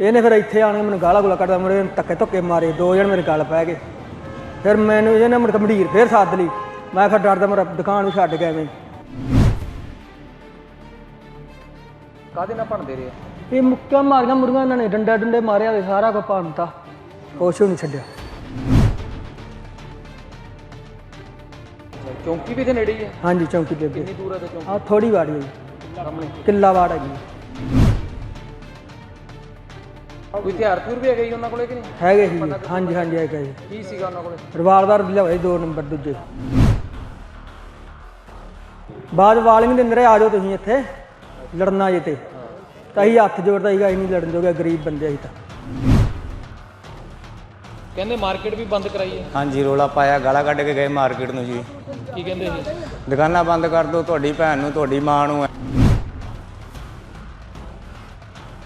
ਇਹਨੇ ਫਿਰ ਇੱਥੇ ਆਣ ਕੇ ਮੈਨੂੰ ਗਾਲਾਂ ਗੁਲਾ ਕੱਢਦਾ ਮੇਰੇ ਧੱਕੇ ਧੱਕੇ ਮਾਰੇ ਦੋ ਜਣ ਮੇਰੇ ਗਲ ਪੈ ਗਏ। ਫਿਰ ਮੈਨੂੰ ਇਹਨੇ ਮੁੜ ਕੇ ਮੰਡੀਰ ਫੇਰ ਸੱਦ ਲਈ। ਮੈਂ ਫਿਰ ਡਰਦਾ ਮੇਰਾ ਦੁਕਾਨ ਵੀ ਛੱਡ ਗਿਆ ਐਵੇਂ। ਕਾਦੇ ਨਾਲ ਭਣਦੇ ਰਹੇ? ਇਹ ਮੁੱਕਾ ਮਾਰੀਆਂ ਮੁਰਗਾਂ ਇਹਨਾਂ ਨੇ ਡੰਡਾ ਡੰਡੇ ਮਾਰਿਆ ਵੇ ਸਾਰਾ ਕੁਝ ਭੰਨਤਾ। ਕੁਛ ਨਹੀਂ ਛੱਡਿਆ। ਚੌਂਕੀ ਵੀ ਤੇ ਨੇੜੇ ਹੀ ਹੈ। ਹਾਂਜੀ ਚੌਂਕੀ ਦੇ ਅੱਗੇ। ਕਿੰਨੀ ਦੂਰ ਹੈ ਤੇ ਚੌਂਕੀ? ਆ ਥੋੜੀ ਵਾੜੀ ਹੈ ਜੀ, ਕਿੱਲਾ ਵਾੜ ਹੈਗੀ ਕੋਈ ਹਥਿਆਰ ਥੂਰ ਵੀ ਹੈਗੇ ਜੀ ਉਹਨਾਂ ਕੋਲੇ ਕਿ ਨਹੀਂ? ਹੈਗੇ ਸੀ ਜੀ। ਹਾਂਜੀ ਹਾਂਜੀ ਹੈਗਾ ਜੀ ਕੀ ਸੀਗਾ ਉਹਨਾਂ ਕੋਲੇ? ਰਿਵਾਲਵਰ ਵੀ ਲਿਆਏ ਦੋ ਨੰਬਰ ਦੂਜੇ। ਬਾਅਦ ਵਾਲਿੰਗ ਦੇ ਅੰਦਰ ਆ ਜਾਓ ਤੁਸੀਂ ਇੱਥੇ ਲੜਨਾ ਜੇ ਤੇ। ਤਾਂ ਅਸੀਂ ਹੱਥ ਜੋੜਦਾ ਸੀਗਾ ਅਸੀਂ ਨਹੀਂ ਲੜਨ ਜੋਗੇ ਗਰੀਬ ਬੰਦੇ ਅਸੀਂ ਤਾਂ। ਕਹਿੰਦੇ ਮਾਰਕੀਟ ਵੀ ਬੰਦ ਕਰਾਈ ਹੈ। ਹਾਂਜੀ ਰੋਲਾ ਪਾਇਆ ਗਾਲਾਂ ਕੱਢ ਕੇ ਗਏ ਮਾਰਕੀਟ ਨੂੰ ਜੀ। ਕੀ ਕਹਿੰਦੇ ਸੀ ਦੁਕਾਨਾਂ ਬੰਦ ਕਰ ਦਿਓ ਤੁਹਾਡੀ ਭੈਣ ਨੂੰ ਤੁਹਾਡੀ ਮਾਂ ਨੂੰ।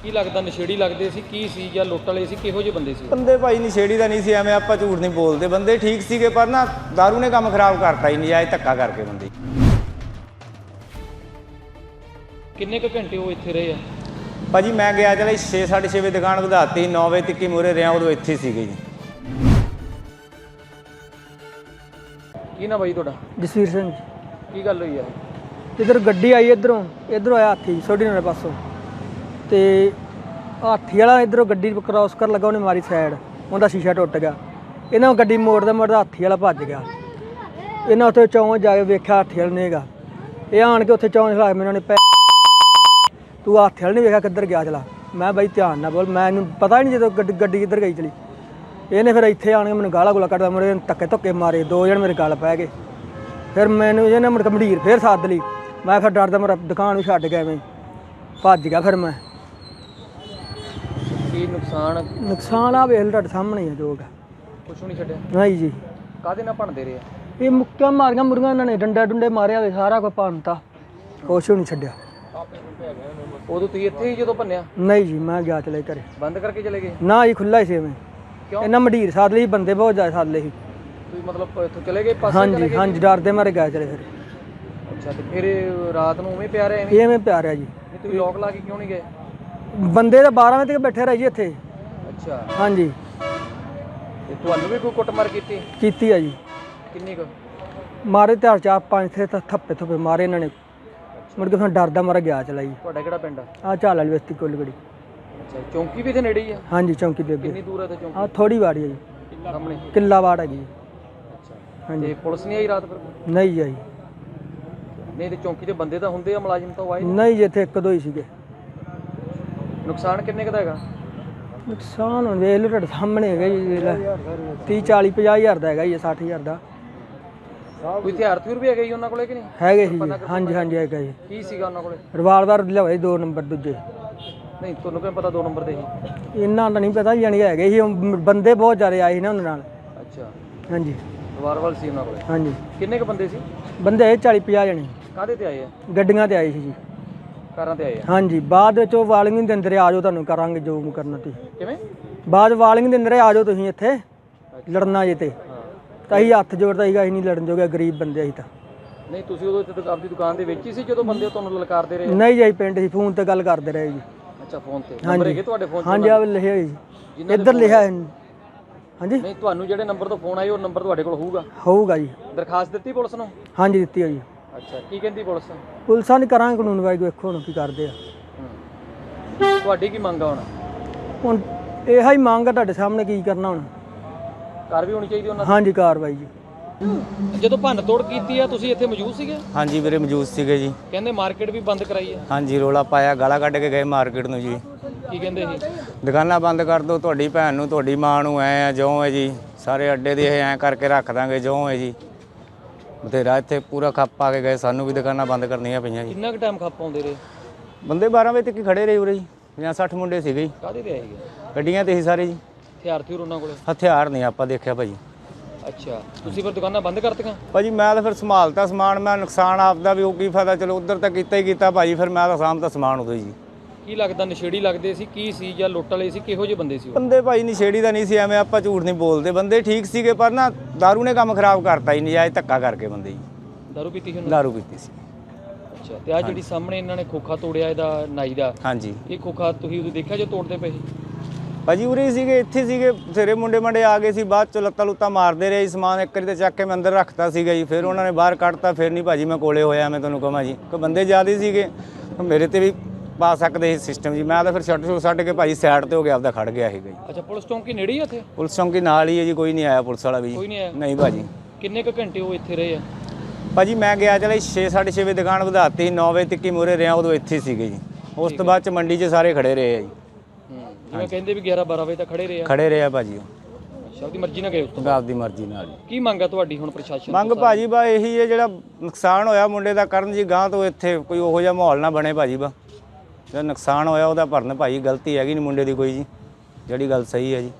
ਕੀ ਲੱਗਦਾ ਨਸ਼ੇੜੀ ਲੱਗਦੇ ਸੀ ਕੀ ਸੀ ਜਾਂ ਲੁੱਟ ਵਾਲੇ ਸੀ ਕਿਹੋ ਜਿਹੇ ਬੰਦੇ ਸੀ? ਬੰਦੇ ਭਾਈ ਨਸ਼ੇੜੀ ਦਾ ਨਹੀਂ ਸੀ ਐਵੇਂ ਆਪਾਂ ਝੂਠ ਨਹੀਂ ਬੋਲਦੇ। ਬੰਦੇ ਠੀਕ ਸੀਗੇ ਪਰ ਨਾ दारू ਨੇ ਕੰਮ ਖਰਾਬ ਕਰਤਾ ਹੀ ਨਜਾਇਜ਼ ਧੱਕਾ ਕਰਕੇ ਬੰਦੇ। ਕਿੰਨੇ ਕੁ ਘੰਟੇ ਉਹ ਇੱਥੇ ਰਹੇ ਆ? ਭਾਜੀ ਮੈਂ ਗਿਆ ਚਲੇ 6 6:30 ਵਜੇ ਦੁਕਾਨ ਵਧਾਤੀ 9 ਵਜੇ ਤੱਕ ਹੀ ਮੂਰੇ ਰਿਹਾ ਉਦੋਂ ਇੱਥੇ ਸੀਗੇ ਜੀ। ਕੀ ਨਾ ਬਾਈ ਤੁਹਾਡਾ? ਜਸਵੀਰ ਸਿੰਘ। ਕੀ ਗੱਲ ਹੋਈ ਆ? ਇਧਰ ਗੱਡੀ ਆਈ ਇਧਰੋਂ ਇਧਰੋਂ ਆਇਆ ਹਾਥੀ ਸੋਢੀ ਨਾਲ ਪਾਸੋਂ। ਤੇ ਹਾਥੀ ਵਾਲਾ ਇਧਰੋਂ ਗੱਡੀ ਕ੍ਰਾਸ ਕਰਨ ਲੱਗਾ, ਉਹਨੇ ਮਾਰੀ ਸਾਈਡ ਉਹਦਾ ਸ਼ੀਸ਼ਾ ਟੁੱਟ ਗਿਆ। ਇਹਨਾਂ ਗੱਡੀ ਮੋੜਦਾ ਮੋੜਦਾ ਹਾਥੀ ਵਾਲਾ ਭੱਜ ਗਿਆ। ਇਹਨਾਂ ਉੱਥੇ ਚੌਂ ਜਾ ਕੇ ਵੇਖਿਆ ਹਾਥੀ ਵਾਲਾ ਨੇਗਾ ਇਹ ਆਣ ਕੇ ਉੱਥੇ ਚੌਂਕ ਖਲਾ ਮੈਨੂੰ ਨੇ ਤੂੰ ਹਾਥੀ ਵਾਲਾ ਨਹੀਂ ਵੇਖਿਆ ਕਿੱਧਰ ਗਿਆ ਚਲਾ। ਮੈਂ ਬਾਈ ਧਿਆਨ ਨਾਲ ਬੋਲ, ਮੈਂ ਇਹਨੂੰ ਪਤਾ ਹੀ ਨਹੀਂ ਜਦੋਂ ਗੱਡੀ ਗੱਡੀ ਕਿੱਧਰ ਗਈ ਚਲੀ। ਇਹਨੇ ਫਿਰ ਇੱਥੇ ਆਣ ਕੇ ਮੈਨੂੰ ਗਾਲਾਂ ਗੁਲਾ ਕੱਢਦਾ ਮੇਰੇ ਧੱਕੇ ਧੱਕੇ ਮਾਰੇ। ਦੋ ਜਣ ਮੇਰੇ ਗਾਲ ਪੈ ਗਏ। ਫਿਰ ਮੈਨੂੰ ਇਹਨੇ ਮੁੜ ਕੇ ਮੰਡੀਰ ਫਿਰ ਸੱਦ ਲਈ। ਮੈਂ ਫਿਰ ਡਰਦਾ, ਮੇਰਾ ਦੁਕਾਨ ਵੀ ਛੱਡ ਗਿਆ ਐਵੇਂ ਭੱਜ ਗਿਆ ਫਿਰ ਮੈਂ। ਕੀ ਨੁਕਸਾਨ ਨੁਕਸਾਨ ਆ ਵੇਖ ਲਓ ਤੁਹਾਡੇ ਸਾਹਮਣੇ ਆ ਜੋ ਹੈਗਾ ਕੁਛ ਨਹੀਂ ਛੱਡਿਆ। ਨਹੀਂ ਜੀ। ਕਾਦੇ ਨਾਲ ਭਣਦੇ ਰਹੇ ਆ? ਇਹ ਮੁੱਕਾ ਮਾਰੀਆਂ ਮੁਰਗਾਂ ਇਹਨਾਂ ਨੇ ਡੰਡਾ ਡੁੰਡੇ ਮਾਰਿਆ ਵੇ ਸਾਰਾ ਕੁਝ ਭੰਨਤਾ। ਕੁਛ ਵੀ ਨਹੀਂ ਛੱਡਿਆ। ਉਦੋਂ ਤੁਸੀਂ ਇੱਥੇ ਹੀ ਜਦੋਂ ਭੰਨਿਆ? ਨਹੀਂ ਜੀ ਮੈਂ ਗਿਆ ਚਲੇ ਘਰੇ। ਬੰਦ ਕਰਕੇ ਚਲੇ ਗਏ? ਨਾ ਜੀ ਖੁੱਲਾ ਹੀ ਸੀ ਐਵੇਂ। ਕਿਉਂ? ਇਹਨਾਂ ਮੰਡੀਰ ਸਾਧ ਲਈ ਬੰਦੇ ਬਹੁਤ ਜ਼ਿਆਦਾ ਸਾਧ ਲਈ ਤੁਸੀਂ ਮਤਲਬ ਇੱਥੋਂ ਚਲੇ ਗਏ ਪਾਸੇ ਚਲੇ ਹਾਂਜੀ ਗਏ? ਹਾਂਜੀ ਡਰਦੇ ਮਾਰੇ ਗਏ ਚਲੇ ਫਿਰ। ਅੱਛਾ ਤੇ ਫਿਰ ਰਾਤ ਨੂੰ ਉਵੇਂ ਪਿਆ ਰਹੇ ਐਵੇਂ? ਇਹ ਐਵੇਂ ਪਿਆਰਿਆ ਜੀ। ਨਹੀਂ ਤੁਸੀਂ ਲੋਕ ਲਾ ਕੇ ਕਿਉਂ ਨਹੀਂ ਗਏ? ਬੰਦੇ ਤਾਂ 12 ਵਜੇ ਤੱਕ ਬੈਠੇ ਰਹੇ ਜੀ ਇੱਥੇ। ਅੱਛਾ। ਹਾਂਜੀ। ਤੇ ਤੁਹਾਨੂੰ ਵੀ ਕੋਈ ਕੁੱਟਮਾਰ ਕੀਤੀ? ਕੀਤੀ ਆ ਜੀ। ਕਿੰਨੀ ਕੁ? ਮਾਰੇ ਤੇ ਚਾਰ ਪੰਜ ਥੇ ਤਾਂ ਥੱਪੇ ਥੱਪੇ ਮਾਰੇ ਇਹਨਾਂ ਨੇ। ਮੁੜ ਕੇ ਫਿਰ ਡਰਦਾ ਮਾਰਾ ਗਿਆ ਚਲਾ ਜੀ। ਤੁਹਾਡਾ ਕਿਹੜਾ ਪਿੰਡ ਆ? ਆ ਝਾਲ ਵਾਲੀ ਬਸਤੀ ਕੋਲਗੜੀ ਅੱਛਾ ਚੌਂਕੀ ਵੀ ਤੇ ਨੇੜੇ ਹੀ ਆ? ਹਾਂਜੀ ਚੌਂਕੀ ਦੇ ਅੱਗੇ। ਕਿੰਨੀ ਦੂਰ ਹੈ ਤੇ ਚੌਂਕੀ? ਆ ਥੋੜੀ ਵਾੜੀ ਹੈ ਜੀ। ਸਾਹਮਣੇ? ਕਿੱਲਾ ਵਾੜ ਹੈਗੀ ਜੀ। ਅੱਛਾ। ਹਾਂਜੀ। ਤੇ ਪੁਲਿਸ ਨਹੀਂ ਆਈ ਰਾਤ ਫਿਰ? ਨਹੀਂ ਜੀ ਆਈ। ਨਹੀਂ ਤੇ ਚੌਂਕੀ ਦੇ ਬੰਦੇ ਤਾਂ ਹੁੰਦੇ ਆ ਮੁਲਾਜ਼ਮ ਤਾਂ ਉਹ ਆਏ। ਨਹੀਂ ਜੀ ਇੱਥੇ ਇੱਕ ਦੋ ਹੀ ਸੀਗੇ। ਨੁਕਸਾਨ ਕਿੰਨੇ ਕੁ ਦਾ ਹੈਗਾ? ਨੁਕਸਾਨ ਹੁਣ ਵੇਖ ਲਓ ਤੁਹਾਡੇ ਸਾਹਮਣੇ ਹੈਗਾ ਜੀ ਵੇਖ ਲੈ। 30 40 50 ਹਜ਼ਾਰ ਦਾ ਹੈਗਾ ਜੀ 60 ਹਜ਼ਾਰ ਦਾ। ਕੋਈ ਹਥਿਆਰ ਥੂਰ ਵੀ ਹੈਗੇ ਜੀ ਉਹਨਾਂ ਕੋਲੇ ਕਿ ਨਹੀਂ? ਹੈਗੇ ਸੀ ਜੀ ਹਾਂਜੀ ਹਾਂਜੀ ਹੈਗਾ ਜੀ। ਕੀ ਸੀਗਾ ਉਹਨਾਂ ਕੋਲੇ? ਰਿਵਾਲਵਰ ਲਿਆਏ ਦੋ ਨੰਬਰ ਦੂਜੇ। ਨਹੀਂ ਤੁਹਾਨੂੰ ਕਿਵੇਂ ਪਤਾ ਦੋ ਨੰਬਰ ਦੇ ਸੀ? ਇਹਨਾਂ ਦਾ ਨਹੀਂ ਪਤਾ ਜਾਣੀ ਹੈਗੇ ਸੀ ਉਹ ਮ- ਬੰਦੇ ਬਹੁਤ ਜ਼ਿਆਦਾ ਆਏ ਸੀ ਨਾ ਉਹਨਾਂ ਨਾਲ। ਅੱਛਾ। ਹਾਂਜੀ। ਵਾਰਵਾਲ ਸੀ ਉਹਨਾਂ ਕੋਲੇ? ਹਾਂਜੀ। ਕਿੰਨੇ ਕੁ ਬੰਦੇ ਸੀ? ਬੰਦੇ ਆਏ 40 50 ਜਣੇ। ਕਾਹਦੇ ਤੇ ਆਏ ਆ? ਗੱਡੀਆਂ ਤੇ ਆਏ ਸੀ ਜੀ। ਕਾਰਾਂ ਤੇ ਆਏ ਆ? ਹਾਂਜੀ ਬਾਅਦ ਵਿੱਚ ਉਹ ਵਾਲਿੰਗ ਦੇ ਅੰਦਰ ਆ ਜਾਓ ਤੁਹਾਨੂੰ ਕਰਾਂਗੇ ਜੋ ਕਰਨਾ ਤੁਸੀਂ। ਕਿਵੇਂ? ਬਾਅਦ ਵਾਲਿੰਗ ਦੇ ਅੰਦਰ ਆ ਜਾਓ ਤੁਸੀਂ ਇੱਥੇ ਲੜਨਾ ਜੇ ਤੇ। ਤਾਂ ਅਸੀਂ ਹੱਥ ਜੋੜਦਾ ਸੀਗਾ ਅਸੀਂ ਨਹੀਂ ਲੜਨ ਜੋਗੇ ਗਰੀਬ ਬੰਦੇ ਅਸੀਂ ਤਾਂ। ਨਹੀਂ ਤੁਸੀਂ ਉਦੋਂ ਇੱਥੇ ਦੁਕ- ਆਪਦੀ ਦੁਕਾਨ ਦੇ ਵਿੱਚ ਹੀ ਸੀ ਜਦੋਂ ਬੰਦੇ ਤੁਹਾਨੂੰ ਲਲਕਾਰਦੇ ਰਹੇ? ਨਹੀਂ ਜੀ ਅਸੀਂ ਪਿੰਡ ਸੀ ਫੋਨ ਤੇ ਗੱਲ ਕਰਦੇ ਰਹੇ ਜੀ। ਅੱਛਾ ਫੋਨ ਤੇ। ਨੰਬਰ ਹੈਗੇ ਤੁਹਾਡੇ ਫੋਨ 'ਚ ਹਾਂਜੀ ਆ ਲਿਖਿਆ ਜੀ। ਇੱਧਰ ਲਿਖਿਆ ਹੈ ਹਾਂਜੀ? ਨਹੀਂ ਤੁਹਾਨੂੰ ਜਿਹੜੇ ਨੰਬਰ ਤੋਂ ਫੋਨ ਆਏ ਉਹ ਨੰਬਰ ਤੁਹਾਡੇ ਕੋਲ ਹੋਊਗਾ? ਹੋਊਗਾ ਜੀ। ਦਰਖਾਸਤ ਦਿੱਤੀ ਪੁਲਿਸ ਨੂੰ? ਹਾਂਜੀ ਦਿੱਤੀ ਹੋਈ ਅੱਛਾ ਕੀ ਕਹਿੰਦੀ ਪੁਲਿਸ? ਪੁਲਿਸਾਂ ਨੇ ਕਰਾਂਗੇ ਕਾਨੂੰਨ ਵਾਈ ਵੇਖੋ ਹੁਣ ਕੀ ਕਰਦੇ ਆ। ਤੁਹਾਡੀ ਕੀ ਮੰਗ ਆ ਹੁਣ? ਹੁਣ ਇਹੋ ਹੀ ਮੰਗ ਆ ਤੁਹਾਡੇ ਸਾਹਮਣੇ ਕੀ ਕਰਨਾ ਹੁਣ। ਕਾਰ ਵੀ ਹੋਣੀ ਚਾਹੀਦੀ ਉਹਨਾਂ ਹਾਂਜੀ ਕਾਰਵਾਈ ਜੀ। ਦੀ ਜਦੋਂ ਭੰਨ ਤੋੜ ਕੀਤੀ ਆ ਤੁਸੀਂ ਇੱਥੇ ਮੌਜੂਦ ਸੀਗੇ? ਹਾਂਜੀ ਵੀਰੇ ਮੌਜੂਦ ਸੀਗੇ ਜੀ। ਕਹਿੰਦੇ ਮਾਰਕੀਟ ਵੀ ਬੰਦ ਕਰਾਈ ਆ। ਹਾਂਜੀ ਰੋਲਾ ਪਾਇਆ ਗਾਲਾਂ ਕੱਢ ਕੇ ਗਏ ਮਾਰਕੀਟ ਨੂੰ ਜੀ। ਕੀ ਕਹਿੰਦੇ ਸੀ? ਦੁਕਾਨਾਂ ਬੰਦ ਕਰ ਦਿਓ ਤੁਹਾਡੀ ਭੈਣ ਨੂੰ ਤੁਹਾਡੀ ਮਾਂ ਨੂੰ ਐ ਆ ਜਿਉਂ ਹੈ ਜੀ। ਸਾਰੇ ਅੱਡੇ ਦੇ ਇਹ ਐ ਕਰਕੇ ਰੱਖ ਦਾਂਗੇ ਜਿਉਂ ਹੈ ਜੀ। ਬਥੇਰਾ ਇੱਥੇ ਪੂਰਾ ਖੱਪ ਪਾ ਕੇ ਗਏ ਸਾਨੂੰ ਵੀ ਦੁਕਾਨਾਂ ਬੰਦ ਕਰਨੀਆਂ ਪਈਆਂ ਜੀ। ਕਿੰਨਾ ਕੁ ਟਾਈਮ ਖੱਪ ਆਉਂਦੇ ਰਹੇ? ਬੰਦੇ 12 ਵਜੇ ਤੱਕ ਹੀ ਖੜੇ ਰਹੇ ਉਰੇ ਜੀ 50 60 ਮੁੰਡੇ ਸੀਗੇ ਜੀ। ਕਾਹਦੇ ਤੇ ਗੱਡੀਆਂ ਤੇ ਹੀ ਸਾਰੇ ਜੀ। ਹਥਿਆਰ ਥਿਉਰ ਉਹਨਾਂ ਕੋਲੇ? ਹਥਿਆਰ ਨਹੀਂ ਆਪਾਂ ਦੇਖਿਆ ਭਾਜੀ। ਅੱਛਾ ਤੁਸੀਂ ਫਿਰ ਦੁਕਾਨਾਂ ਬੰਦ ਕਰਤੀਆਂ? ਭਾਜੀ ਮੈਂ ਤਾਂ ਫਿਰ ਸੰਭਾਲਤਾ ਸਮਾਨ ਮੈਂ ਨੁਕਸਾਨ ਆਪਦਾ ਵੀ ਉਹ ਕੀ ਫਾਇਦਾ ਚਲੋ ਉਧਰ ਤਾਂ ਕੀਤਾ ਹੀ ਕੀਤਾ ਭਾਜੀ ਫਿਰ ਮੈਂ ਤਾਂ ਸਾਂਭਤਾ ਸਮਾਨ ਉਦੋਂ ਹੀ ਜੀ। ਕੀ ਲੱਗਦਾ ਨਸ਼ੇੜੀ ਲੱਗਦੇ ਸੀ ਕੀ ਸੀ ਜਾਂ ਲੁੱਟ ਵਾਲੇ ਸੀ ਕਿਹੋ ਜਿਹੇ ਬੰਦੇ ਸੀ ਉਹ ਬੰਦੇ ਭਾਈ ਨਹੀਂ ਛੇੜੀ ਦਾ ਨਹੀਂ ਸੀ ਐਵੇਂ ਆਪਾਂ ਝੂਠ ਨਹੀਂ ਬੋਲਦੇ ਬੰਦੇ ਠੀਕ ਸੀਗੇ ਪਰ ਨਾ दारू ਨੇ ਕੰਮ ਖਰਾਬ ਕਰਤਾ ਹੀ ਨਜਾਇਜ਼ ਧੱਕਾ ਕਰਕੇ ਬੰਦੇ ਜੀ ਦਾਰੂ ਪੀਤੀ ਸੀ ਉਹਨਾਂ दारू ਪੀਤੀ ਸੀ ਨੇ? ਅੱਛਾ ਤੇ ਆ ਜਿਹੜੀ ਸਾਹਮਣੇ ਇਹਨਾਂ ਨੇ ਖੋਖਾ ਤੋੜਿਆ ਇਹਦਾ ਨਾਈ ਦਾ ਹਾਂਜੀ ਇਹ ਖੋਖਾ ਤੁਸੀਂ ਉਦੋਂ ਦੇਖਿਆ ਜੋ ਤੋੜਦੇ ਪਏ ਸੀ? ਭਾਜੀ ਉਰੇ ਹੀ ਸੀਗੇ ਇੱਥੇ ਸੀਗੇ ਬਥੇਰੇ ਮੁੰਡੇ ਮੰਡੇ ਆ ਗਏ ਸੀ ਬਾਅਦ ਚ ਲੱਤਾਂ ਲੁੱਤਾਂ ਮਾਰਦੇ ਰਹੇ ਸੀ, ਸਮਾਨ ਇੱਕ ਵਾਰੀ ਤੇ ਚੱਕ ਕੇ ਮੈਂ ਅੰਦਰ ਰੱਖਤਾ ਸੀਗਾ ਜੀ ਫਿਰ ਉਹਨਾਂ ਨੇ ਬਾਹਰ ਕੱਢਤਾ ਫਿਰ ਨਹੀਂ ਭਾਜੀ ਮੈਂ ਕੋਲੇ ਹੋਇਆ ਮੈਂ ਤੁਹਾਨੂੰ ਕਹਾਂ ਜੀ ਕੋਈ ਬੰਦੇ ਜ਼ਿਆਦੇ ਸੀਗੇ ਮੇਰੇ ਤੇ ਵੀ ਪਾ ਸਕਦੇ ਸੀ ਸਿਸਟਮ ਜੀ। ਮੈਂ ਤਾਂ ਫਿਰ ਛੱਡ ਛੁੱਟ ਛੱਡ ਕੇ ਭਾਜੀ ਸਾਈਡ ਤੇ ਹੋ ਗਿਆ ਆਪਦਾ ਖੜ ਗਿਆ ਸੀਗਾ ਜੀ ਅੱਛਾ ਪੁਲਿਸ ਚੌਂਕੀ ਨੇੜੇ ਹੀ ਆ ਇੱਥੇ ਪੁਲਿਸ ਚੌਂਕੀ ਨਾਲ ਹੀ ਹੈ ਜੀ ਕੋਈ ਨਹੀਂ ਆਇਆ ਪੁਲਿਸ ਵਾਲਾ ਵੀ ਕੋਈ ਨਹੀਂ ਆਇਆ? ਨਹੀਂ ਭਾਜੀ। ਕਿੰਨੇ ਕੁ ਘੰਟੇ ਉਹ ਇੱਥੇ ਰਹੇ ਆ? ਭਾਜੀ ਮੈਂ ਗਿਆ ਚਲੇ 6 6:30 ਵਜੇ ਦੁਕਾਨ ਵਧਾਤੀ 9 ਵਜੇ ਤੱਕ ਹੀ ਮੂਰੇ ਰਿਹਾ ਉਦੋਂ ਇੱਥੇ ਹੀ ਸੀਗੇ ਜੀ। ਉਸ ਤੋਂ ਬਾਅਦ ਚ ਮੰਡੀ 'ਚ ਸਾਰੇ ਖੜੇ ਰਹੇ ਆ ਜੀ। ਜਿਵੇਂ ਕਹਿੰਦੇ ਵੀ 11 12 ਵਜੇ ਤੱਕ ਖੜੇ ਰਹੇ ਆ। ਖੜੇ ਰਹੇ ਆ ਭਾਜੀ ਉਹ। ਆਪਦੀ ਮਰਜ਼ੀ ਨਾਲ ਗਏ ਉਸ ਤੋਂ ਆਪਦੀ ਮਰਜ਼ੀ ਨਾਲ ਜੀ। ਕੀ ਮੰਗ ਆ ਤੁਹਾਡੀ ਹੁਣ ਪ੍ਰਸ਼ਾਸਨ ਮੰਗ ਭਾਜੀ ਬਾ ਇਹੀ ਹੈ ਜਿਹੜਾ ਨੁਕਸਾਨ ਹੋਇਆ ਮੁੰਡੇ ਦਾ ਕਰਨ ਜੀ ਗਾਂ ਤੋਂ ਇੱਥੇ ਕੋਈ ਉਹੋ ਜਿਹਾ ਮਾਹੌਲ ਨਾ ਬਣੇ ਭਾਜੀ ਬਾ। ਜਿਹੜਾ ਨੁਕਸਾਨ ਹੋਇਆ ਉਹਦਾ ਭਰਨ ਭਾਜੀ ਗਲਤੀ ਹੈਗੀ ਨਹੀਂ ਮੁੰਡੇ ਦੀ ਕੋਈ ਜੀ, ਜਿਹੜੀ ਗੱਲ ਸਹੀ ਹੈ ਜੀ।